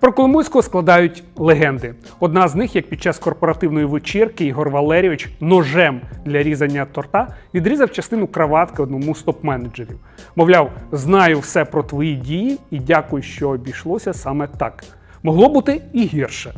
Про Коломойського складають легенди. Одна з них, як під час корпоративної вечірки Ігор Валерійович ножем для різання торта відрізав частину краватки одному з топ-менеджерів. Мовляв, знаю все про твої дії і дякую, що обійшлося саме так. Могло бути і гірше.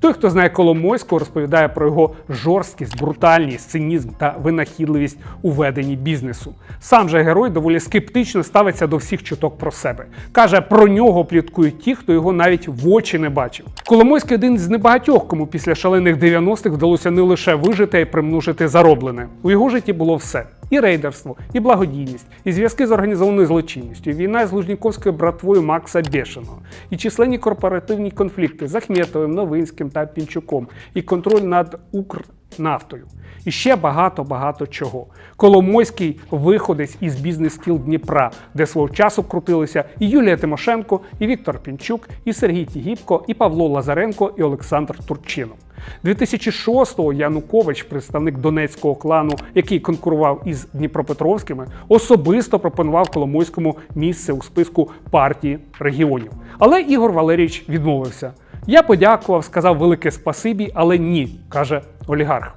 Той, хто знає Коломойського, розповідає про його жорсткість, брутальність, цинізм та винахідливість у веденні бізнесу. Сам же герой доволі скептично ставиться до всіх чуток про себе. Каже, про нього пліткують ті, хто його навіть в очі не бачив. Коломойський один з небагатьох, кому після шалених 90-х вдалося не лише вижити, а й примножити зароблене. У його житті було все. І рейдерство, і благодійність, і зв'язки з організованою злочинністю, і війна з Лужніковською братвою Макса Бешеного, і численні корпоративні конфлікти з Ахметовим, Новинським та Пінчуком, і контроль над Укрнафтою. І ще багато-багато чого. Коломойський виходець із бізнес-кіл Дніпра, де свого часу крутилися і Юлія Тимошенко, і Віктор Пінчук, і Сергій Тігіпко, і Павло Лазаренко, і Олександр Турчинов. 2006-го Янукович, представник донецького клану, який конкурував із Дніпропетровськими, особисто пропонував Коломойському місце у списку партії регіонів. Але Ігор Валерійович відмовився. Я подякував, сказав велике спасибі, але ні, каже олігарх.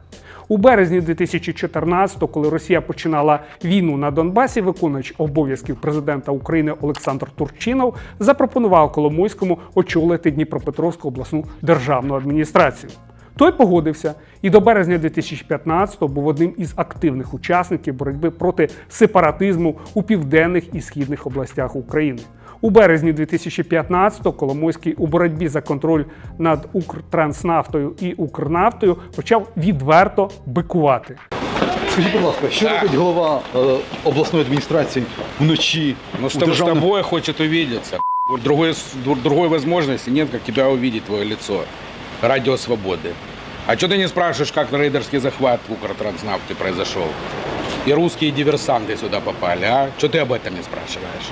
У березні 2014-го, коли Росія починала війну на Донбасі, виконувач обов'язків президента України Олександр Турчинов запропонував Коломойському очолити Дніпропетровську обласну державну адміністрацію. Той погодився і до березня 2015-го був одним із активних учасників боротьби проти сепаратизму у південних і східних областях України. У березні 2015-го Коломойський у боротьбі за контроль над Укртранснафтою і Укрнафтою почав відверто бикувати. Скажіть, будь ласка, що робить голова е, обласної адміністрації вночі Ну, чтобы с державних... тобой хочет увидеться. Другой, с- дру- другой возможности нет, как тебя увидеть, твое лицо. Радио Свободы. А что ты не спрашиваешь, как рейдерский захват в Укртранснафте произошел? И русские диверсанты сюда попали, а? Что ты об этом не спрашиваешь?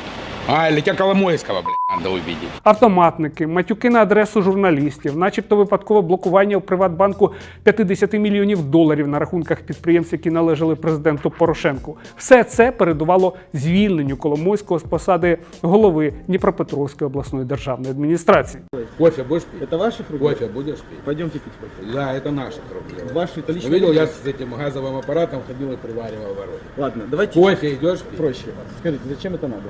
А, или тебя Коломойского, блядь, надо увидеть. Автоматники, матюки на адресу журналістів, начебто випадкове блокування у Приватбанку 50 мільйонів доларів на рахунках підприємств, які належали президенту Порошенку. Все це передувало звільненню Коломойського з посади голови Дніпропетровської обласної державної адміністрації. Кофе будешь пить? Это ваши руки? Кофе будешь пить? Пойдемте пить кофе. Да, это наши проблемы. Ваши, это лично Видел, ваши. я с этим газовым аппаратом ходил и приваривал ворота. Ладно, давайте Кофе идешь проще. Скажите, зачем это надо?